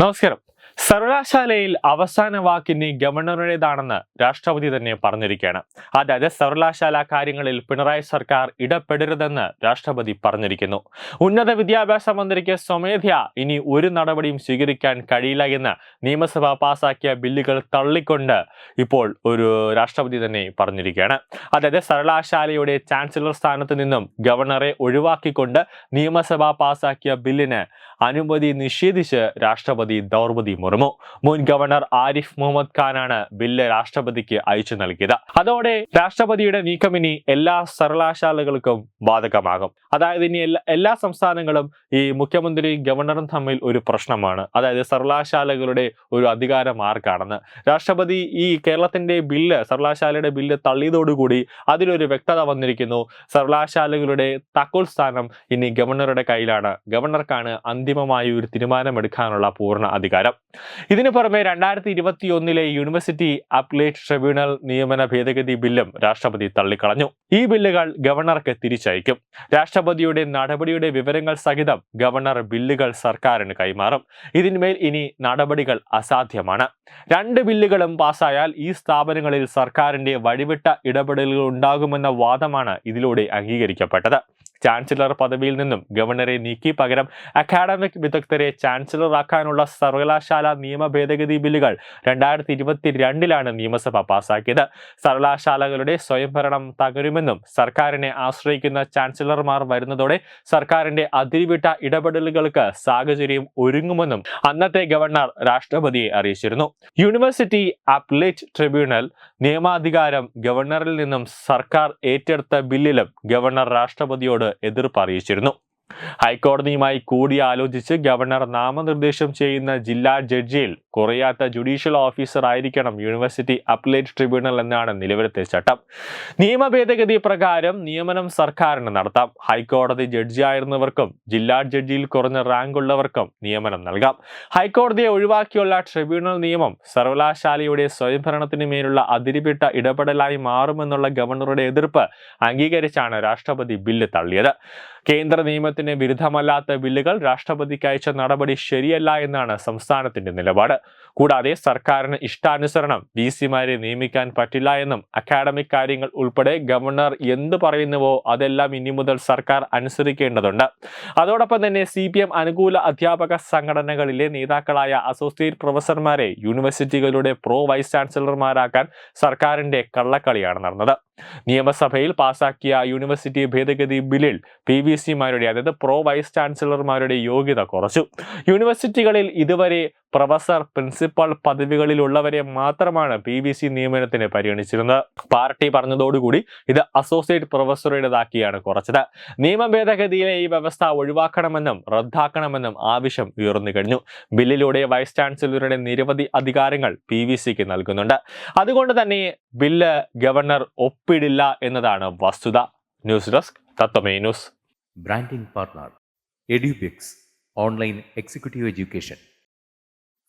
നമസ്കാരം. സർവകലാശാലയിൽ അവസാന വാക്കിനി ഗവർണറുടേതാണെന്ന് രാഷ്ട്രപതി തന്നെ പറഞ്ഞിരിക്കുകയാണ്. അതായത് സർവകലാശാല കാര്യങ്ങളിൽ പിണറായി സർക്കാർ ഇടപെടരുതെന്ന് രാഷ്ട്രപതി പറഞ്ഞിരിക്കുന്നു. ഉന്നത വിദ്യാഭ്യാസ മന്ത്രിക്ക് സ്വമേധയാ ഇനി ഒരു നടപടിയും സ്വീകരിക്കാൻ കഴിയില്ല എന്ന് നിയമസഭ പാസാക്കിയ ബില്ലുകൾ തള്ളിക്കൊണ്ട് ഇപ്പോൾ ഒരു രാഷ്ട്രപതി തന്നെ പറഞ്ഞിരിക്കുകയാണ്. അതായത് സർവകലാശാലയുടെ ചാൻസലർ സ്ഥാനത്ത് നിന്നും ഗവർണറെ ഒഴിവാക്കിക്കൊണ്ട് നിയമസഭ പാസാക്കിയ ബില്ലിന് അനുമതി നിഷേധിച്ച് രാഷ്ട്രപതി ദ്രൗപതി മുർമു മുൻ ഗവർണർ ആരിഫ് മുഹമ്മദ് ഖാനാണ് ബില്ല് രാഷ്ട്രപതിക്ക് അയച്ചു നൽകിയത്. അതോടെ രാഷ്ട്രപതിയുടെ നീക്കം ഇനി എല്ലാ സർവകലാശാലകൾക്കും ബാധകമാകും. അതായത് ഇനി എല്ലാ സംസ്ഥാനങ്ങളും ഈ മുഖ്യമന്ത്രിയും ഗവർണറും തമ്മിൽ ഒരു പ്രശ്നമാണ്. അതായത് സർവകലാശാലകളുടെ ഒരു അധികാര മാർഗാണെന്ന്. രാഷ്ട്രപതി ഈ കേരളത്തിന്റെ ബില്ല് സർവകലാശാലയുടെ ബില്ല് തള്ളിയതോടുകൂടി അതിലൊരു വ്യക്തത വന്നിരിക്കുന്നു. സർവകലാശാലകളുടെ താക്കോൽ സ്ഥാനം ഇനി ഗവർണറുടെ കയ്യിലാണ്. ഗവർണർക്കാണ് അന്തിമമായി ഒരു തീരുമാനമെടുക്കാനുള്ള പൂർണ അധികാരം. ഇതിനു പുറമെ രണ്ടായിരത്തി ഇരുപത്തി ഒന്നിലെ യൂണിവേഴ്സിറ്റി അപ്ലേറ്റ് ട്രിബ്യൂണൽ നിയമന ഭേദഗതി ബില്ലും രാഷ്ട്രപതി തള്ളിക്കളഞ്ഞു. ഈ ബില്ലുകൾ ഗവർണർക്ക് തിരിച്ചയക്കും. രാഷ്ട്രപതിയുടെ നടപടിയുടെ വിവരങ്ങൾ സഹിതം ഗവർണർ ബില്ലുകൾ സർക്കാരിന് കൈമാറും. ഇതിന്മേൽ ഇനി നടപടികൾ അസാധ്യമാണ്. രണ്ട് ബില്ലുകളും പാസ്സായാൽ ഈ സ്ഥാപനങ്ങളിൽ സർക്കാരിന്റെ വഴിവിട്ട ഇടപെടലുകൾ ഉണ്ടാകുമെന്ന വാദമാണ് ഇതിലൂടെ അംഗീകരിക്കപ്പെട്ടത്. ചാൻസലർ പദവിയിൽ നിന്നും ഗവർണറെ നീക്കി പകരം അക്കാഡമിക് വിദഗ്ധരെ ചാൻസലറാക്കാനുള്ള സർവകലാശാല നിയമ ഭേദഗതി ബില്ലുകൾ രണ്ടായിരത്തി ഇരുപത്തി രണ്ടിലാണ് നിയമസഭ പാസാക്കിയത്. സർവകലാശാലകളുടെ സ്വയംഭരണം തകരുമെന്നും സർക്കാരിനെ ആശ്രയിക്കുന്ന ചാൻസലർമാർ വരുന്നതോടെ സർക്കാരിന്റെ അതിരിവിട്ട ഇടപെടലുകൾക്ക് സാഹചര്യം ഒരുങ്ങുമെന്നും അന്നത്തെ ഗവർണർ രാഷ്ട്രപതിയെ അറിയിച്ചിരുന്നു. യൂണിവേഴ്സിറ്റി അപ്ലേറ്റ് ട്രിബ്യൂണൽ നിയമാധികാരം ഗവർണറിൽ നിന്നും സർക്കാർ ഏറ്റെടുത്ത ബില്ലിലും ഗവർണർ രാഷ്ട്രപതിയോട് എതിർപ്പ് അറിയിച്ചിരുന്നു. ഹൈക്കോടതിയുമായി കൂടിയാലോചിച്ച് ഗവർണർ നാമനിർദ്ദേശം ചെയ്യുന്ന ജില്ലാ ജഡ്ജിയിൽ കുറയാത്ത ജുഡീഷ്യൽ ഓഫീസർ ആയിരിക്കണം യൂണിവേഴ്സിറ്റി അപ്ലേറ്റ് ട്രിബ്യൂണൽ എന്നാണ് നിലവിലത്തെ ചട്ടം. നിയമ ഭേദഗതി പ്രകാരം നിയമനം സർക്കാരിന് നടത്താം. ഹൈക്കോടതി ജഡ്ജിയായിരുന്നവർക്കും ജില്ലാ ജഡ്ജിയിൽ കുറഞ്ഞ റാങ്ക് ഉള്ളവർക്കും നിയമനം നൽകാം. ഹൈക്കോടതിയെ ഒഴിവാക്കിയുള്ള ട്രിബ്യൂണൽ നിയമം സർവകലാശാലയുടെ സ്വയംഭരണത്തിന് മേലുള്ള അതിരിവിട്ട ഇടപെടലായി മാറുമെന്നുള്ള ഗവർണറുടെ എതിർപ്പ് അംഗീകരിച്ചാണ് രാഷ്ട്രപതി ബില്ല് തള്ളിയത്. കേന്ദ്ര നിയമത്തിന് വിരുദ്ധമല്ലാത്ത ബില്ലുകൾ രാഷ്ട്രപതിക്ക് അയച്ച നടപടി ശരിയല്ല എന്നാണ് സംസ്ഥാനത്തിന്റെ നിലപാട്. കൂടാതെ സർക്കാരിന് ഇഷ്ടാനുസരണം വി സിമാരെ നിയമിക്കാൻ പറ്റില്ല എന്നും അക്കാഡമിക് കാര്യങ്ങൾ ഉൾപ്പെടെ ഗവർണർ എന്ത് പറയുന്നുവോ അതെല്ലാം ഇനി മുതൽ സർക്കാർ അനുസരിക്കേണ്ടതുണ്ട്. അതോടൊപ്പം തന്നെ സി അനുകൂല അധ്യാപക സംഘടനകളിലെ നേതാക്കളായ അസോസിയേറ്റ് പ്രൊഫസർമാരെ യൂണിവേഴ്സിറ്റികളുടെ പ്രോ വൈസ് ചാൻസലർമാരാക്കാൻ സർക്കാരിന്റെ കള്ളക്കളിയാണ് നടന്നത്. നിയമസഭയിൽ പാസാക്കിയ യൂണിവേഴ്സിറ്റി ഭേദഗതി ബില്ലിൽ പി വി സിമാരുടെ അതായത് പ്രോ വൈസ് ചാൻസലർമാരുടെ യോഗ്യത കുറച്ചു. യൂണിവേഴ്സിറ്റികളിൽ ഇതുവരെ പ്രൊഫസർ പ്രിൻസിപ്പൽ പദവികളിലുള്ളവരെ മാത്രമാണ് പി വി സി നിയമനത്തിന് പരിഗണിച്ചിരുന്നത്. പാർട്ടി പറഞ്ഞതോടുകൂടി ഇത് അസോസിയേറ്റ് പ്രൊഫസറുടേതാക്കിയാണ് കുറച്ചത്. നിയമ ഭേദഗതിയിലെ ഈ വ്യവസ്ഥ ഒഴിവാക്കണമെന്നും റദ്ദാക്കണമെന്നും ആവശ്യം ഉയർന്നു കഴിഞ്ഞു. ബില്ലിലൂടെ വൈസ് ചാൻസലറുടെ നിരവധി അധികാരങ്ങൾ പി വി സിക്ക് നൽകുന്നുണ്ട്. അതുകൊണ്ട് തന്നെ ബില്ല് ഗവർണർ ഒപ്പിടില്ല എന്നതാണ് വസ്തുത. News desk Tatwamayi news. Branding partner Edubix online executive education.